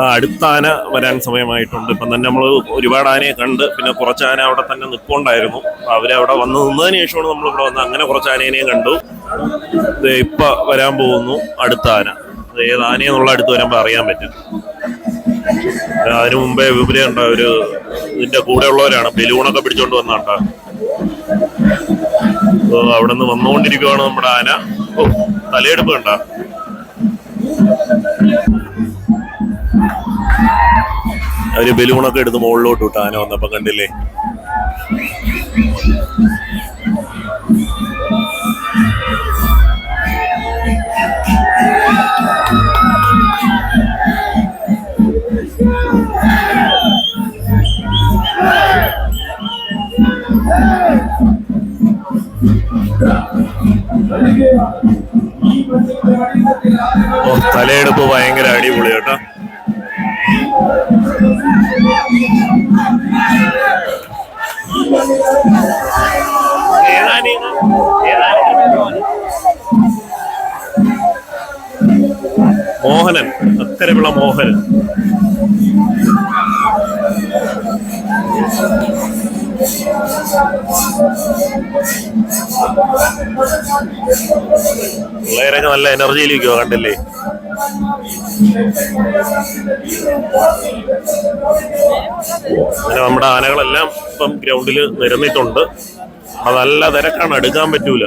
അടുത്ത ആന വരാൻ സമയമായിട്ടുണ്ട്. ഇപ്പം തന്നെ നമ്മൾ ഒരുപാട് ആനയെ കണ്ട് പിന്നെ കുറച്ച് ആന അവിടെ തന്നെ നിൽപ്പുണ്ടായിരുന്നു അവരവിടെ വന്ന് നിന്നതിന് ശേഷമാണ് നമ്മൾ ഇവിടെ വന്ന് അങ്ങനെ കുറച്ച് ആനേനെയും കണ്ടു. ഇപ്പൊ വരാൻ പോകുന്നു അടുത്ത ആന. ഏത് ആനയെന്നുള്ള അടുത്ത് വരുമ്പോൾ അറിയാൻ പറ്റും. അതിനു മുമ്പേ വിപുലി കണ്ട ഒരു ഇതിന്റെ കൂടെ ഉള്ളവരാണ്. ബലൂണൊക്കെ പിടിച്ചോണ്ട് വന്നണ്ട അവിടെ നിന്ന് വന്നുകൊണ്ടിരിക്കുവാണ് നമ്മുടെ ആന. തലയെടുപ്പ് കണ്ട? അവർ ബലൂണൊക്കെ എടുത്ത് മുകളിലോട്ട് വിട്ടു ആന വന്നപ്പോ കണ്ടില്ലേ തലയെടുപ്പ് ഭയങ്കര അടിപൊളി കേട്ടോ മോഹനൻ അത്തരമുള്ള മോഹനൻ. പിള്ളേരൊക്കെ നല്ല എനർജിയിലിരിക്കുമോ കണ്ടില്ലേ? അങ്ങനെ നമ്മുടെ ആനകളെല്ലാം ഇപ്പം ഗ്രൗണ്ടിൽ നിരന്നിട്ടുണ്ട്. അത് നല്ല തിരക്കാണ് എടുക്കാൻ പറ്റൂല.